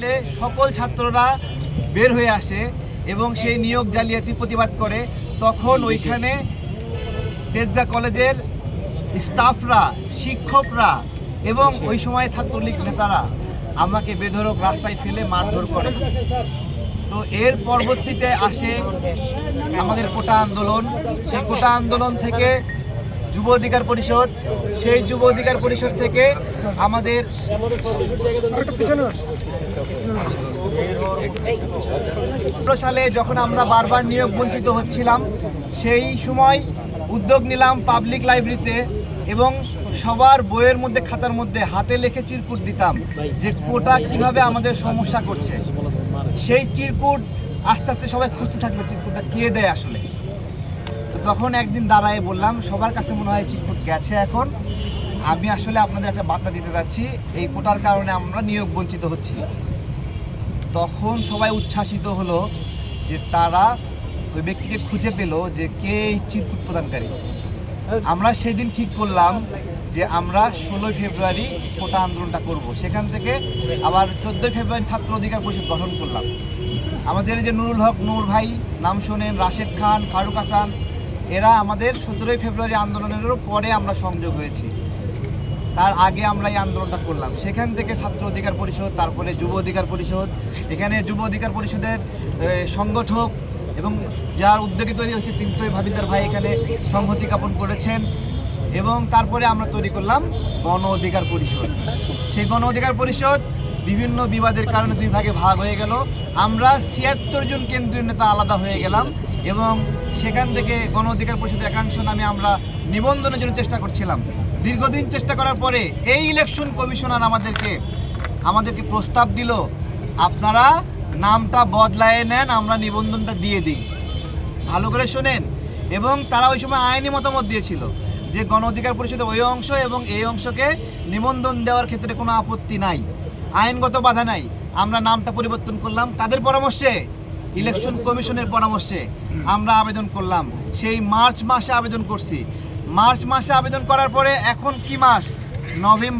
ফলে সকল ছাত্ররা বের হয়ে আসে এবং সেই নিয়োগ জালিয়াতি প্রতিবাদ করে। তখন ওইখানে তেজগা কলেজের স্টাফরা, শিক্ষকরা এবং ওই সময় ছাত্রলীগ নেতারা আমাকে বেধরক রাস্তায় ফেলে মারধর করে। তো এর পরবর্তীতে আসে আমাদের কোটা আন্দোলন। সেই কোটা আন্দোলন থেকে যুব অধিকার পরিষদ সেই যুব অধিকার পরিষদ থেকে আমাদের সালে যখন আমরা বারবার নিয়োগ বঞ্চিত হচ্ছিলাম সেই সময় উদ্যোগ নিলাম পাবলিক লাইব্রেরিতে এবং সবার বইয়ের মধ্যে খাতার মধ্যে হাতে লেখে চিরকুট দিতাম যে কোটা কীভাবে আমাদের সমস্যা করছে। সেই চিরকুট আস্তে আস্তে সবাই খুঁজতে থাকল চিরকুটটা কে দেয় আসলে? তো তখন একদিন দাঁড়ায় বললাম, সবার কাছে মনে হয় চিরকুট গেছে এখন। আমি আসলে আপনাদের একটা বার্তা দিতে যাচ্ছি। এই কোটার কারণে আমরা নিয়োগ বঞ্চিত হচ্ছি। তখন সবাই উচ্ছ্বাসিত হলো যে তারা ওই ব্যক্তিকে খুঁজে পেল যে কে এই চিরকুট প্রদানকারী। আমরা সেদিন ঠিক করলাম যে আমরা ষোলোই ফেব্রুয়ারি কোটা আন্দোলনটা করব। সেখান থেকে আবার চোদ্দোই ফেব্রুয়ারি ছাত্র অধিকার পরিষদ গঠন করলাম। আমাদের যে নুরুল হক নূর ভাই, নাম শোনেন, রাশেদ খান, ফারুক হাসান এরা আমাদের সতেরোই ফেব্রুয়ারি আন্দোলনেরও পরে আমরা সংযোগ হয়েছি। তার আগে আমরা এই আন্দোলনটা করলাম। সেখান থেকে ছাত্র অধিকার পরিষদ, তারপরে যুব অধিকার পরিষদ, এখানে যুব অধিকার পরিষদের সংগঠক এবং যার উদ্যোগে তৈরি হচ্ছে তিনতই ভাবিদার ভাই এখানে সংহতি জ্ঞাপন করেছেন এবং তারপরে আমরা তৈরি করলাম গণ অধিকার পরিষদ। সেই গণ অধিকার পরিষদ বিভিন্ন বিবাদের কারণে দুই ভাগে ভাগ হয়ে গেল। আমরা ছিয়াত্তর জন কেন্দ্রীয় নেতা আলাদা হয়ে গেলাম এবং সেখান থেকে গণ অধিকার পরিষদের একাংশ নামে আমরা নিবন্ধনের জন্য চেষ্টা করছিলাম। দীর্ঘদিন চেষ্টা করার পরে এই ইলেকশন কমিশনার আমাদেরকে আমাদেরকে প্রস্তাব দিল, আপনারা নামটা বদলায় নেন, আমরা নিবন্ধনটা দিয়ে দিই। ভালো করে শোনেন। এবং তারা ওই সময় আইনি মতামত দিয়েছিল যে গণ অধিকার পরিষদের ওই অংশ এবং এই অংশকে নিবন্ধন দেওয়ার ক্ষেত্রে কোনো আপত্তি নাই। আইনগত বাধা নাই। আমরা নামটা পরিবর্তন করলাম। তাদের পরামর্শে ইলেকশন কমিশনের পরামর্শে আমরা আবেদন করলাম। সেই মার্চ মাসে আবেদন করছি। মার্চ মাসে আবেদন করার পরে এখন কি মাস? নভেম্বর